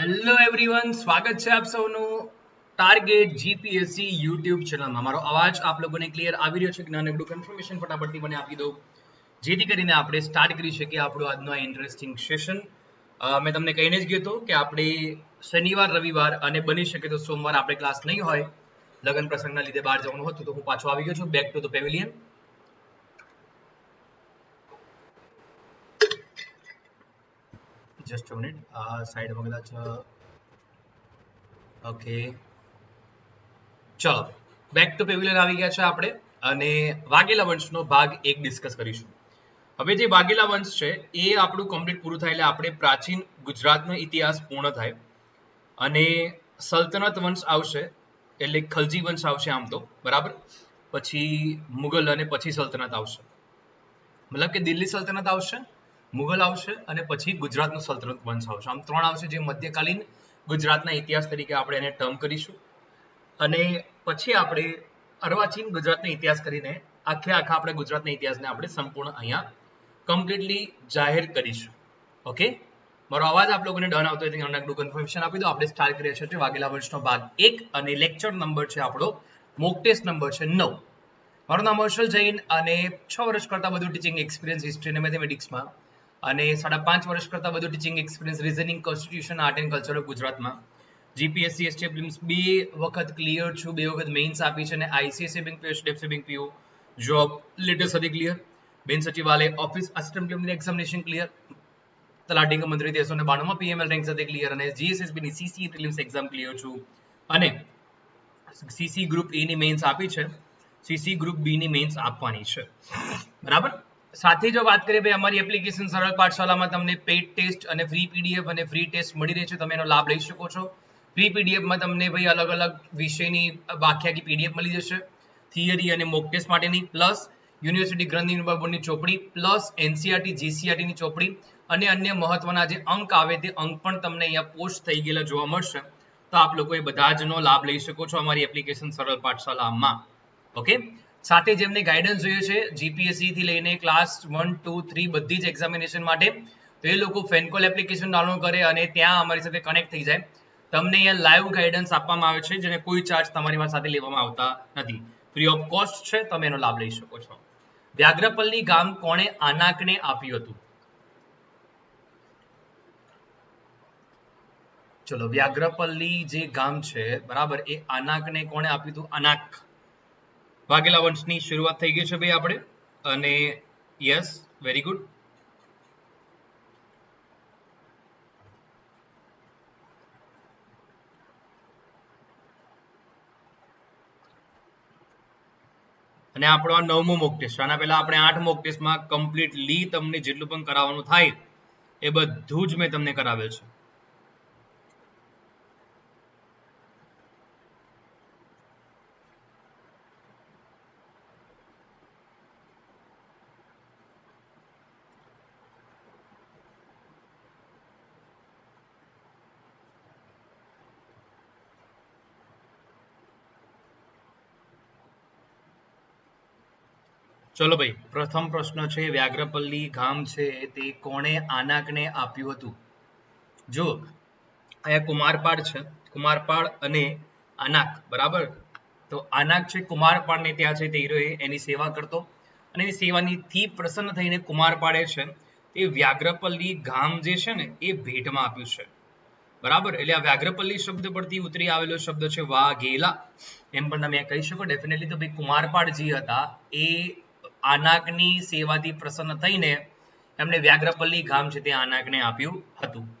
Hello everyone સ્વાગત છે આપ સૌનું ટાર્ગેટ જીપીએસસી યુટ્યુબ ચેનલમાં મારો અવાજ આપ લોકોને ક્લિયર આવી રહ્યો છે કે નાનકડું કન્ફર્મેશન ફટાફટથી મને આપી દો. જેથી કરીને આપણે સ્ટાર્ટ કરી શકીએ આપણું આજનો આ ઇન્ટરેસ્ટિંગ સેશન મેં તમને કહીને જ ગયો હતો કે આપણે શનિવાર, રવિવાર અને બની શકે તો સોમવાર આપણે ક્લાસ નહીં હોય. લગ્ન પ્રસંગના લીધે બહાર જવાનું હતું તો હું પાછો આવી ગયો છું back to the pavilion just minute આ સાઈડમાં કદાચ ઓકે ચલો બેક ટુ પેવિલિયન આવી ગયા છે આપણે, અને વાઘેલા વંશનો ભાગ એક ડિસ્કસ કરીશું. હવે જે વાઘેલા વંશ છે, એ આપણું કમ્પ્લીટ પૂરું થાય એટલે આપણે પ્રાચીન ગુજરાતનો ઇતિહાસ પૂર્ણ થાય. અને સલ્તનત વંશ આવશે, એટલે ખલજી વંશ આવશે આમ તો, બરાબર? પછી મુગલ અને પછી સલ્તનત આવશે. મતલબ કે દિલ્હી સલ્તનત આવશે મુગલ આવશે અને પછી ગુજરાતનું સલ્તનત વંશ આવશે આમ ત્રણ આવશે જે મધ્યકાલીન ગુજરાતના ઇતિહાસ તરીકે આપણે એને ટર્મ કરીશું. અને પછી આપણે અર્વાચીન ગુજરાતના ઇતિહાસ કરીને આખે આખા આપણે ગુજરાતના ઇતિહાસને આપણે સંપૂર્ણ અહીંયા કમ્પ્લીટલી જાહેર કરીશું. ઓકે મારો અવાજ આપ લોકોને ડન આવતો હોય તો કન્ફર્મેશન આપી દો. આપણે સ્ટાર્ટ કરીએ છીએ વાઘેલા વર્ષનો ભાગ એક અને લેક્ચર નંબર છે આપણો મોક ટેસ્ટ નંબર છે નવ. મારું નામ હર્ષલ જૈન અને છ વર્ષ કરતા બધું ટીચિંગ એક્સપિરિયન્સ હિસ્ટ્રી અને મેથેમેટિક્સમાં અને સાડા પાંચ વર્ષ કરતાં વધુ teaching experience reasoning constitution art and culture ગુજરાતમાં. જીપીએસસી એસટી પ્રિમ્સ બે વખત ક્લિયર છું, બે વખત મેઇન્સ આપી છે અને ICSC bank PO HDFC bank PO. Job latest હતી ક્લિયર બેન Sachivalaya office assistant preliminary examination clear Talati Mantri તેરસો ને બાણુંમાં પીએમએલ રેન્ક સાથે ક્લિયર અને જીએસએસબીની સીસી પ્રિલિમ્સ એક્ઝામ ક્લિયર છું. અને સીસી ગ્રુપ એની મેઇન્સ આપી છે. સીસી ગ્રુપ બીની મેઇન્સ આપવાની છે. બરાબર? સાથે જો વાત કરીએ ભાઈ, અમારી એપ્લિકેશન સરળ પાઠશાલામાં તમને પેડ ટેસ્ટ અને ફ્રી પીડીએફ અને ફ્રી ટેસ્ટ મળી રહે છે. તમે એનો લાભ લઈ શકો છો. ફ્રી પીડીએફમાં તમને ભાઈ અલગ અલગ વિષયની વાખ્યાકી પીડીએફ મળી જશે. થિયરી અને મોક ટેસ્ટ માટેની પ્લસ યુનિવર્સિટી ગ્રંથિ બોર્ડની ચોપડી પ્લસ એનસીઆરટી જીસીઆરટીની ચોપડી અને અન્ય મહત્વના જે અંક આવે તે અંક પણ તમને અહીંયા પોસ્ટ થઈ ગયેલા જોવા મળશે. તો આપ લોકો એ બધા જનો લાભ લઈ શકો છો અમારી એપ્લિકેશન સરળ પાઠશાલામાં ઓકે સાથે જેમને ગાઈડન્સ જોઈએ છે જીપીએસસી થી લઈને ક્લાસ વન ટુ થ્રી બધી જ એક્ઝામિનેશન માટે. તો એ લોકો ફેનકોલ એપ્લિકેશન ડાઉનલોડ કરે અને ત્યાં અમારી સાથે કનેક્ટ થઈ જાય. તમને અહીંયા લાઈવ ગાઈડન્સ આપવામાં આવે છે, જેને કોઈ ચાર્જ તમારી સાથે લેવામાં આવતા નથી. ફ્રી ઓફ કોસ્ટ છે, તમે એનો લાભ લઈ શકો છો. વ્યાઘ્રપલ્લી ગામ કોણે આનાકને આપ્યું હતું? ચલો વ્યાઘ્રપલ્લી જે ગામ છે, બરાબર, એ આનાકને કોણે આપ્યું હતું? અનાક વાઘેલા વંશની શરૂઆત થઈ ગઈ છે ભાઈ આપણે. અને યસ વેરી ગુડ અને આપણો આ નવમો મોક ટેસ્ટ આના પહેલા આપણે આઠ મોક ટેસ્ટમાં કમ્પ્લીટલી તમને જેટલું પણ કરાવવાનું થાય એ બધું જ મેં તમને કરાવેલ છે. ચલો ભાઈ, પ્રથમ પ્રશ્ન છે, વ્યાઘ્રપલ્લી ગામ છે તે કોણે આનાકને આપ્યું હતું? જો, અહીંયા કુમારપાળ છે, કુમારપાળ અને આનાક, બરાબર? તો આનાક છે, કુમારપાળને ત્યાં છે તે એની સેવા કરતો અને એની સેવાની થી પ્રસન્ન થઈને કુમારપાળે છે એ વ્યાઘ્રપલ્લી ગામ જે છે ને, એ ભેટમાં આપ્યું છે. બરાબર? એટલે આ વ્યાઘ્રપલ્લી શબ્દ પરથી ઉતરી આવેલો શબ્દ છે, વાઘેલા. એમ પણ તમે કહી શકો ડેફિનેટલી તો ભાઈ કુમારપાળજી હતા, એ આનાકની સેવાથી પ્રસન્ન થઈને એમણે વ્યાઘ્રપલ્લી ગામ છે તે આનાકને આપ્યું હતું.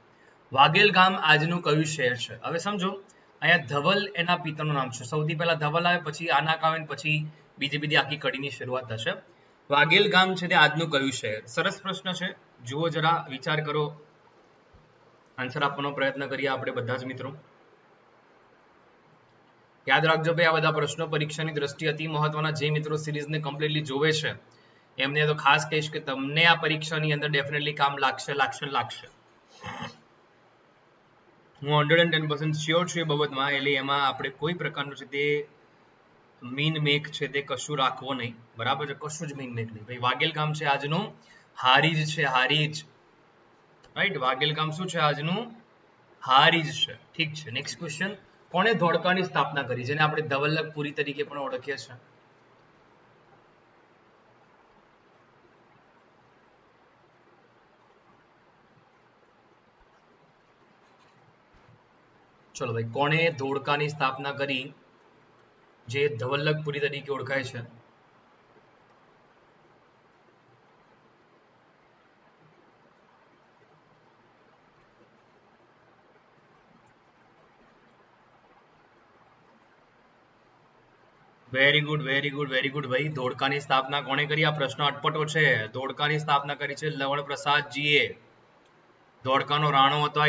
વાઘેલ ગામ આજનું કયું શહેર છે? હવે સમજો, અહીંયા ધવલ એના પિતાનું નામ છે. સૌથી પહેલા ધવલ આવે, પછી આનાક આવે પછી બીજી બીજી આખી કડીની શરૂઆત થશે. વાઘેલ ગામ છે તે આજનું કયું શહેર? સરસ પ્રશ્ન છે. જુઓ જરા, વિચાર કરો. આન્સર આપવાનો પ્રયત્ન કરીએ આપણે બધા જ મિત્રો. યાદ રાખજો ભાઈ, આ બધા પ્રશ્નો પરીક્ષાની દ્રષ્ટિ અતિ મહત્વના જે મિત્રો સિરીઝને કમ્પ્લીટલી જોવે છે, એમને તો ખાસ કહીશ કે તમને આ પરીક્ષાની અંદર ડેફિનેટલી કામ લાગશે લાગશે લાગશે. હું hundred and ten percent sure છું એ બાબતમાં, એટલે એમાં આપણે કોઈ પ્રકારનું છે તે મીન મેક છે તે કશું રાખવો નહીં. બરાબર છે? કશું જ મીન મેક નહીં. ભાઈ, વાગેલ કામ છે આજનું? હારીજ છે હારીજ રાઈટ વાગેલ કામ શું છે આજનું? હારીજ છે. ઠીક છે. નેક્સ્ટ ક્વેશ્ચન કોણે ધોળકાની સ્થાપના કરી, જેને આપણે ધવલ્લભપુરી તરીકે પણ ઓળખીએ છીએ? ચલો ભાઈ, કોણે ધોળકાની સ્થાપના કરી, જે ધવલ્લભપુરી તરીકે ઓળખાય છે? Very good very good very good ભાઈ, ધોળકાની સ્થાપના કોણે કરી? આ પ્રશ્ન અટપટો છે. ધોળકાની સ્થાપના કરી છે લવણ પ્રસાદજીએ ધોળકાનો રાણો હતો આ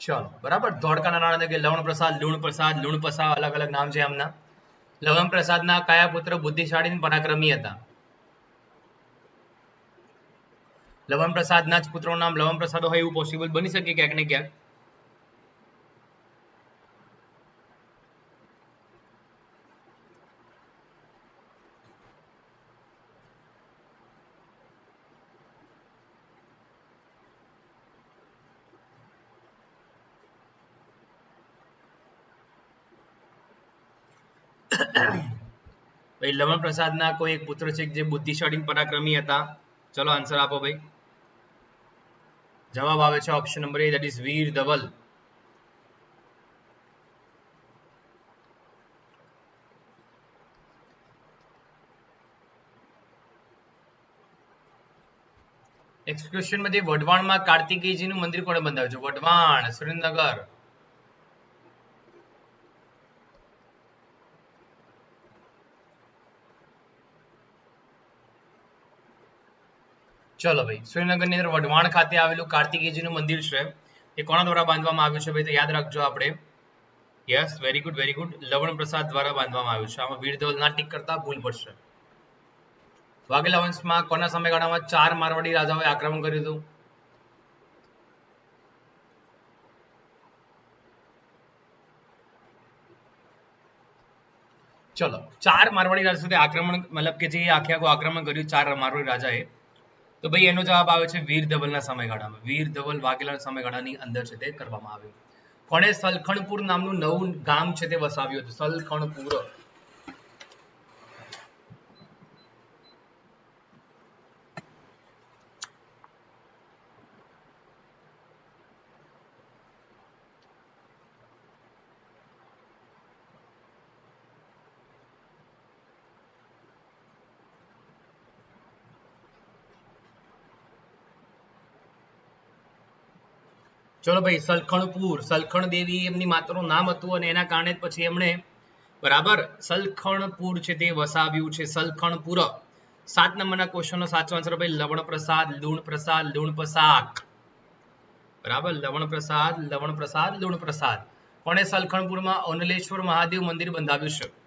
ચલો, બરાબર? ધોળકાના રાણા કે લવણ પ્રસાદ લુણ પ્રસાદ લુણ પ્રસાદ અલગ અલગ નામ છે એમના. લવણ પ્રસાદના કયા પુત્ર બુદ્ધિશાળી પરાક્રમી હતા? લવણ પ્રસાદના જ પુત્રોનું નામ લવણ પ્રસાદ હોય એવું પોસિબલ બની શકે ક્યાંક ને ક્યાંક? ભાઈ લવણ પ્રસાદના કોઈ એક પુત્ર છે જે બુદ્ધિશાળી પરાક્રમી હતા? ચલો આન્સર આપો ભાઈ. જવાબ આવે છે option number A that is Veer Dhaval next ક્વેશ્ચનમાં જે વઢવાણમાં કાર્તિકેયજીનું મંદિર કોણે બંધાવ્યું છે? વઢવાણ, સુરેન્દ્રનગર. ચલો ભાઈ સુરેન્દ્રનગરની અંદર વઢવાણ ખાતે આવેલું કાર્તિકેયજીનું મંદિર છે. એ કોના દ્વારા બાંધવામાં આવ્યું છે ભાઈ, તો યાદ રાખજો આપણે. Yes very good very good Lavan Prasad દ્વારા બાંધવામાં આવ્યું છે. આમાં વીરધવલ ના ટીક કરતા ભૂલ પડશે. વાઘેલા વંશમાં કોના સમયગાળામાં ચાર મારવાડી રાજાઓએ આક્રમણ કર્યું હતું? ચલો, ચાર મારવાડી રાજા સુધી આક્રમણ, મતલબ કે જે આખે આખું આક્રમણ કર્યું, ચાર મારવાડી રાજાએ તો ભાઈ એનો જવાબ આવે છે વીર ધવલના સમયગાળામાં. વીર ધવલ વાઘેલા સમયગાળાની અંદર છે તે કરવામાં આવ્યું. કોણે સલખણપુર નામનું નવું ગામ છે તે વસાવ્યું હતું. સલખણપુર. ચલો ભાઈ, સલખણપુર. સલખણ દેવી એમની માતાનું નામ હતું અને એના કારણે પછી એમણે બરાબર સલખણપુર છે તે વસાવ્યું છે. સલખણપુર. સાત નંબરના ક્વેશ્ચનનો સાચો આન્સર ભાઈ લવણ પ્રસાદ લુણ પ્રસાદ લુણ પ્રસાક બરાબર લવણ પ્રસાદ લવણ પ્રસાદ લુણ પ્રસાદ કોણે સલખણપુરમાં અનલેશ્વર મહાદેવ મંદિર બંધાવ્યું છે?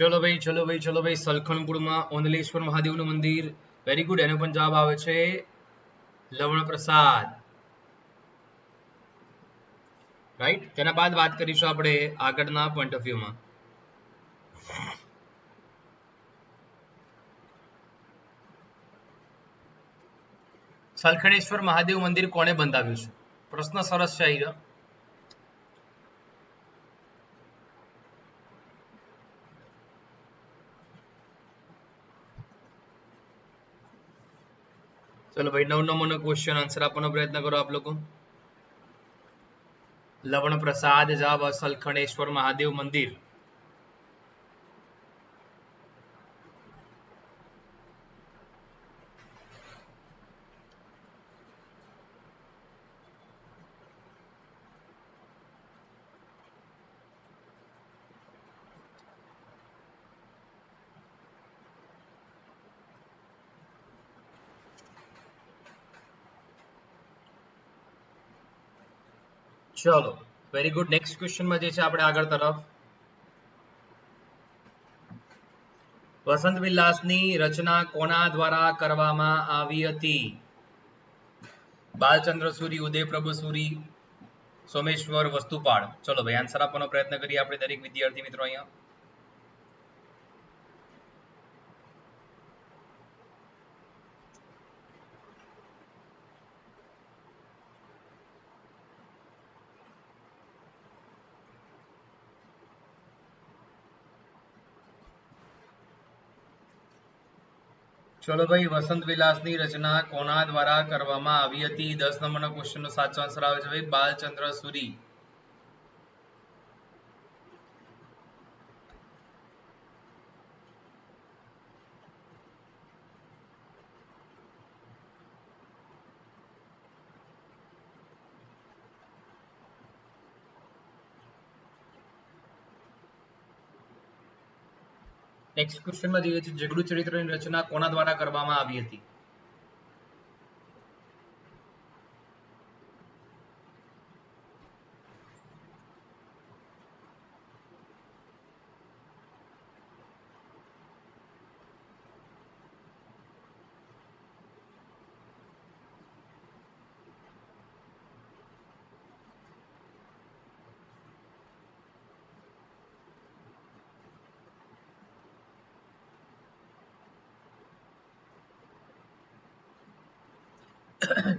ચલો ભાઈ ચલો ભાઈ ચલો ભાઈ સલખણપુરમાં ઓનલેશ્વર મહાદેવનું મંદિર. વેરી ગુડ એનો પણ જવાબ આવે છે લવણ પ્રસાદ રાઈટ તેના બાદ વાત કરીશું આપણે આગળના પોઈન્ટ ઓફ વ્યૂમાં સલખણેશ્વર મહાદેવ મંદિર કોણે બંધાવ્યું છે? પ્રશ્ન સરસ છે અહીંયા ચલો ભાઈ નવ નંબરનો ક્વેશ્ચન આન્સર આપવાનો પ્રયત્ન કરો આપ લોકો. લવણ પ્રસાદ જવાબ સલખણેશ્વર મહાદેવ મંદિર. ચલો વેરી ગુડ નેક્સ્ટ ક્વેશ્ચનમાં જે છે આપણે આગળ તરફ. વસંત વિલાસની રચના કોના દ્વારા કરવામાં આવી હતી? બાલચંદ્ર સુરી, ઉદય પ્રભુ સુરી, સોમેશ્વર વસ્તુપાળ. ચલો ભાઈ આન્સર આપવાનો પ્રયત્ન કરીએ આપણે દરેક વિદ્યાર્થી મિત્રો અહીંયા. ચલો ભાઈ વસંત વિલાસની રચના કોના દ્વારા કરવામાં આવી હતી? દસ નંબરનો ક્વેશ્ચનનો સાચો આન્સર આવે છે ભાઈ, બાલચંદ્ર સુરી. નેક્સ્ટ ક્વેશ્ચનમાં જઈએ છીએ જગડુ ચરિત્રની રચના કોના દ્વારા કરવામાં આવી હતી?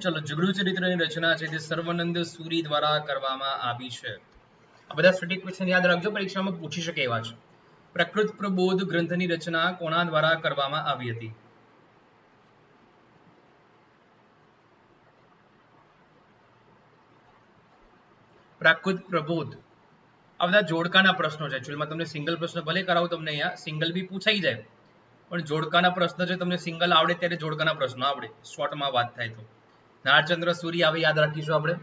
ચલો, ઝઘડુ ચરિત્રની રચના છે તે સર્વાનંદ સુરી દ્વારા કરવામાં આવી છે. આ બધા સ્ટેટિક ક્વેશ્ચન યાદ રાખજો, પરીક્ષામાં પૂછી શકે એવા છે. પ્રકૃત પ્રબોધ ગ્રંથની રચના કોના દ્વારા કરવામાં આવી હતી? પ્રાકૃત પ્રબોધ. આ બધા જોડકાના પ્રશ્નો છે. એકચ્યુઅલીમાં તમને સિંગલ પ્રશ્ન ભલે કરાવું તમને અહીંયા સિંગલ બી પૂછાઈ જાય. પણ જોડકાના પ્રશ્ન છે તમને સિંગલ આવડે ત્યારે જોડકાના પ્રશ્નો આવડે. શોર્ટમાં વાત થાય તો. નારચંદ્ર સૂરી આવે યાદ રાખીશું આપણે.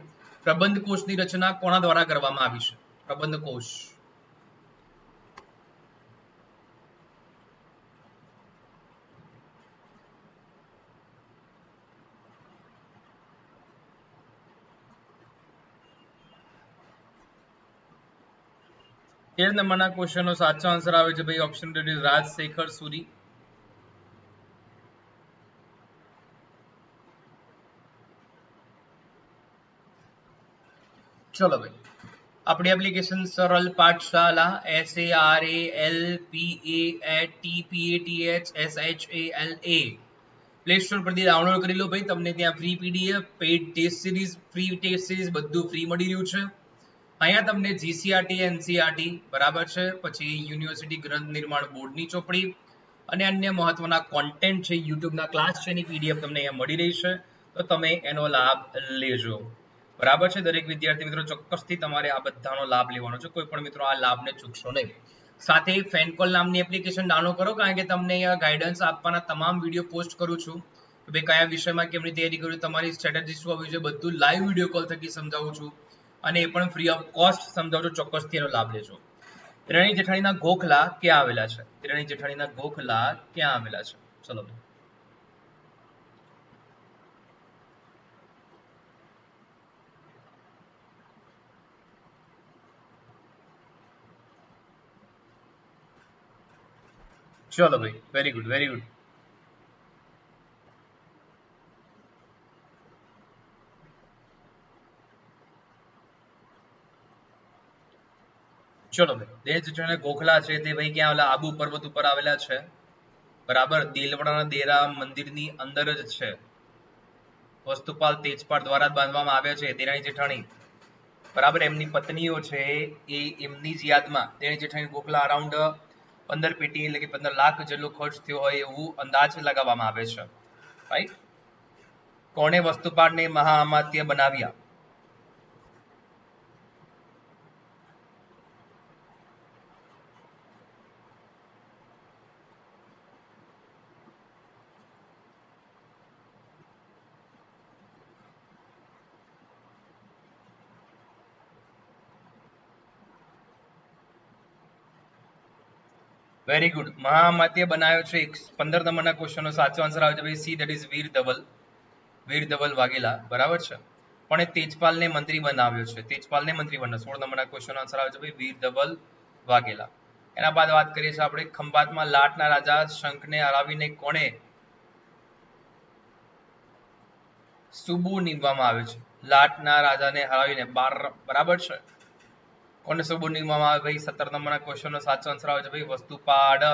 પ્રબંધ કોષની રચના કોના દ્વારા કરવામાં આવી છે? પ્રબંધ કોષ તેર નંબરના ક્વેશ્ચનનો સાચો આન્સર આવે છે ભાઈ. ઓપ્શન રાજશેખર સુરી. ચલો ભાઈ. આપણી application Saral Pathshala S A R A L P A T P A T H S H A L A play store પરથી ડાઉનલોડ કરી લો ભાઈ. તમને ત્યાં free PDF paid test series free test series બધું free મળી રહ્યું છે. અહીંયા તમને જીસીઆરટી એનસીઆરટી બરાબર છે. પછી યુનિવર્સિટી ગ્રંથ નિર્માણ બોર્ડની ચોપડી અને અન્ય મહત્વના કોન્ટેન્ટ છે. યુટ્યુબના ક્લાસ છે. એની પીડીએફ તમને અહીંયા મળી રહી છે. તો તમે એનો લાભ લેજો. બરાબર છે? દરેક વિદ્યાર્થી મિત્રો, ચોક્કસથી તમારે આ બધાનો લાભ લેવાનો છે. કોઈ પણ મિત્રો આ લાભને ચૂકશો નહીં. સાથે ફેનકોલ નામની એપ્લિકેશન ડાઉનલોડ કરો, કારણ કે તમને ગાઈડન્સ આપવાના તમામ વીડિયો પોસ્ટ કરું છું. કે ભાઈ કયા વિષયમાં કેમની તૈયારી કરવી તમારી સ્ટ્રેટેજી શું આવી જોઈએ બધું લાઈવ વીડિયો કોલ થકી સમજાવું છું. અને એ પણ ફ્રી ઓફ કોસ્ટ સમજાવું છું, ચોક્કસથી એનો લાભ લેજો. ત્રણેય જેઠાણીના ગોખલા ક્યાં આવેલા છે? ત્રણેય જેઠાણીના ગોખલા ક્યાં આવેલા છે? ચલો. ચલો ભાઈ વેરી ગુડ વેરી ગુડ ચલો ભાઈ દેશ જણે ગોખલા છે તે ભાઈ ક્યાં આવેલા આબુ પર્વત ઉપર આવેલા છે? બરાબર? દેલવડાના દેરા મંદિરની અંદર જ છે. વસ્તુપાલ તેજપાલ દ્વારા બાંધવામાં આવ્યા છે તેરાણી જેઠાણી. બરાબર? એમની પત્નીઓ છે એ એમની જ યાદમાં. તેની જેઠાણી ગોખલા અરાઉન્ડ પંદર પેટી એટલે કે પંદર લાખ જેટલો ખર્ચ થયો હોય એવું અંદાજ લગાવવામાં આવે છે. રાઈટ કોણે વસ્તુપાઠને મહાઅમાત્ય બનાવ્યા? વેરી ગુડ મહામાત્ય બનાવ્યો છે પંદર નંબરના ક્વેશ્ચનનો સાચો આન્સર આવે છે ભાઈ. C that is Veer Dhaval Veer Dhaval Vaghela. બરાબર છે? પણ એ તેજપાલને મંત્રી બનાવ્યો છે. તેજપાલને મંત્રી બનાવ્યો સોળ નંબરના ક્વેશ્ચનનો આન્સર આવે છે ભાઈ. વીર ધવલ વાઘેલા. એના બાદ વાત કરીએ છીએ આપણે ખંભાતમાં લાટના રાજા શંખને હરાવીને કોણે સુબુ નીમવામાં આવે છે? લાટના રાજાને હરાવીને. બાર બરાબર છે? કોને સુબુ નીમવામાં આવે ભાઈ? સત્તર નંબરના ક્વેશ્ચનનો સાચો આન્સર આવે છે ભાઈ. વસ્તુપાડ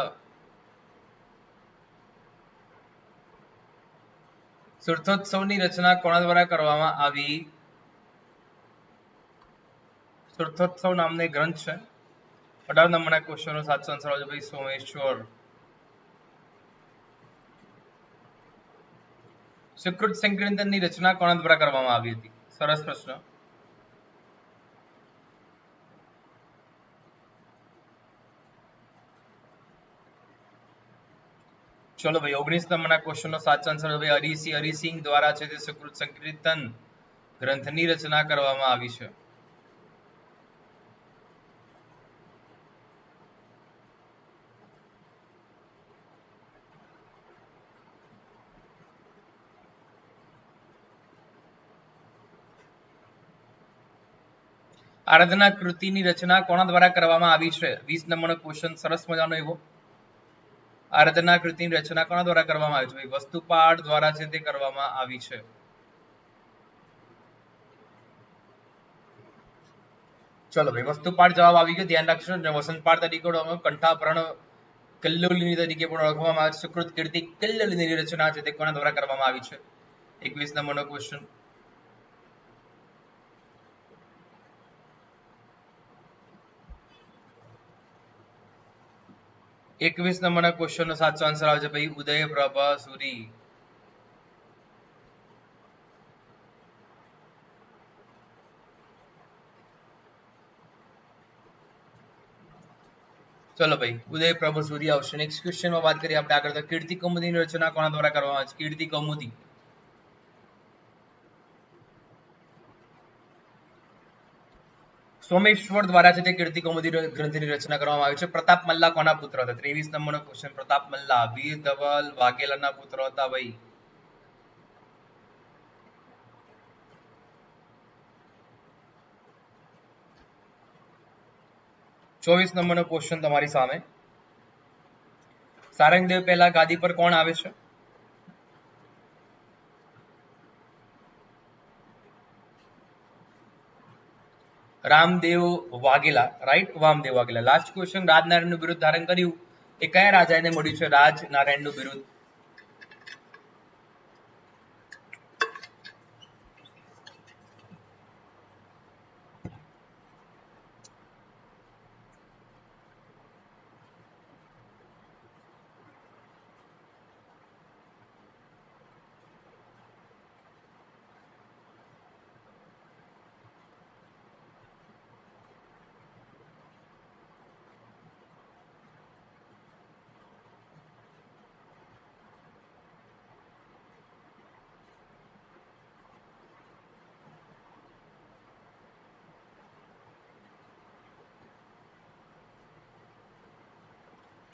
સુરથોત્સવની રચના કોના દ્વારા કરવામાં આવી? સુરથોત્સવ નામનો ગ્રંથ છે. અઢાર નંબરના ક્વેશ્ચનનો સાચો આન્સર આવે છે ભાઈ. સોમેશ્વર. સુકૃત સંકીર્તનની રચના કોના દ્વારા કરવામાં આવી હતી? સરસ પ્રશ્ન. ચલો ભાઈ ઓગણીસ નંબરના ક્વેશ્ચન નો સાચો આન્સર હરિસિંહ હરિસિંહ દ્વારા છે તે સુકૃત સંકીર્તન ગ્રંથની રચના કરવામાં આવી છે. આરાધના કૃતિની રચના કોના દ્વારા કરવામાં આવી છે? વીસ નંબરનો ક્વેશ્ચન સરસ મજાનો એવો. આરાધના કૃતિની રચના કોના દ્વારા કરવામાં આવી છે? વસ્તુપાઠ દ્વારા છે તે કરવામાં આવી છે. ચલો ભાઈ વસ્તુપાઠ જવાબ આવી ગયો. ધ્યાન રાખશો. ને વસંતપાઠ તરીકે કંઠાભરણ કલ્લોલીની તરીકે પણ ઓળખવામાં આવે છે. સુકૃત કીર્તિ કલ્લોલીની રચના છે તે કોના દ્વારા કરવામાં આવી છે? એકવીસ નંબરનો ક્વેશ્ચન એકવીસ નંબરના ક્વેશ્ચન નો સાચો આન્સર આવશે ભાઈ, ઉદય પ્રભા સુરી. ચલો ભાઈ, ઉદય પ્રભુ સુરી આવશે. નેક્સ્ટ ક્વેશ્ચનમાં વાત કરીએ આપણે આગળ તો કીર્તિ કૌમુદીની રચના કોના દ્વારા કરવામાં આવે છે? કીર્તિ કૌમુદી. સોમેશ્વર દ્વારા છે તે કીર્તિ કૌમુદી ગ્રંથની રચના કરવામાં આવી છે. પ્રતાપ મલ્લા કોના પુત્ર હતા? ત્રેવીસ નંબરનો ક્વેશ્ચન પ્રતાપ મલ્લા વીર ધવલ વાઘેલાના પુત્ર હતા ભાઈ. ચોવીસ નંબરનો ક્વેશ્ચન તમારી સામે. સારંગદેવ પહેલા ગાદી પર કોણ આવે છે? Ramdev Vaghela right Vamdev Vaghela. Last question રાજનારાયણનું બિરુદ ધારણ કર્યું. એ કયા રાજાને મળ્યું છે? રાજનારાયણનું બિરુદ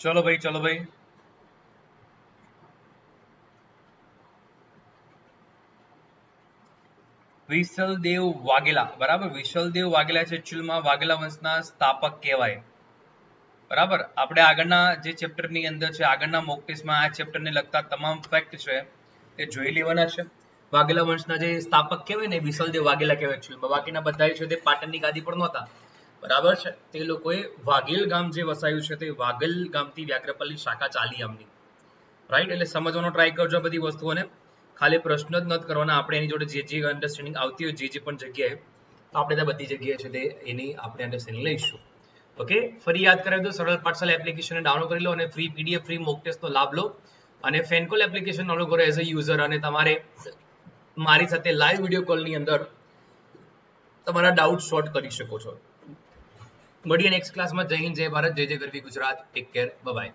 ચલો ભાઈ ચલો ભાઈ. વિશલદેવ વાઘેલા, બરાબર? વિશલદેવ વાઘેલા છે એકચ્યુઅલમાં વાઘેલા વંશના સ્થાપક કહેવાય. બરાબર? આપણે આગળના જે ચેપ્ટરની અંદર છે, આગળના મોક ટેસ્ટમાં આ ચેપ્ટરને લગતા તમામ ફેક્ટ છે, એ જોઈ લેવાના છે. વાઘેલા વંશના જે સ્થાપક કહેવાય ને વિશલદેવ વાઘેલા કહેવાય એકચ્યુઅલમાં બાકીના બધા છે તે પાટણની ગાદી પર નહોતા. બરાબર છે? તે લોકોએ વાઘેલ ગામ જે વસાયું છે તે વાઘેલ ગામથી વ્યાઘ્રપલ્લી શાખા ચાલી આમની રાઈટ એટલે સમજવાનો ટ્રાય કરજો બધી વસ્તુઓને. ખાલી પ્રશ્ન જ નથી કરવાના. આપણે એની જોડે જે જે અન્ડરસ્ટેન્ડિંગ આવતી હોય, જે જે પણ જગ્યાએ, તો આપણે ત્યાં બધી જગ્યાએ છે તે એની આપણે અન્ડરસ્ટેન્ડિંગ લઈશું. ઓકે ફરી યાદ કરાવી દો સરળ પાઠશાલા એપ્લિકેશનને ડાઉનલોડ કરી લો અને ફ્રી પીડીએફ ફ્રી મોક ટેસ્ટનો લાભ લો. અને ફેનકોલ એપ્લિકેશન ડાઉનલોડ કરો એઝ અ યુઝર અને તમારે મારી સાથે લાઈવ વીડિયો કોલની અંદર તમારા ડાઉટ સોર્ટ કરી શકો છો. મળીએ નેક્સ્ટ ક્લાસમાં જય હિન્દ જય ભારત જય જય ગરવી ગુજરાત. Take care bye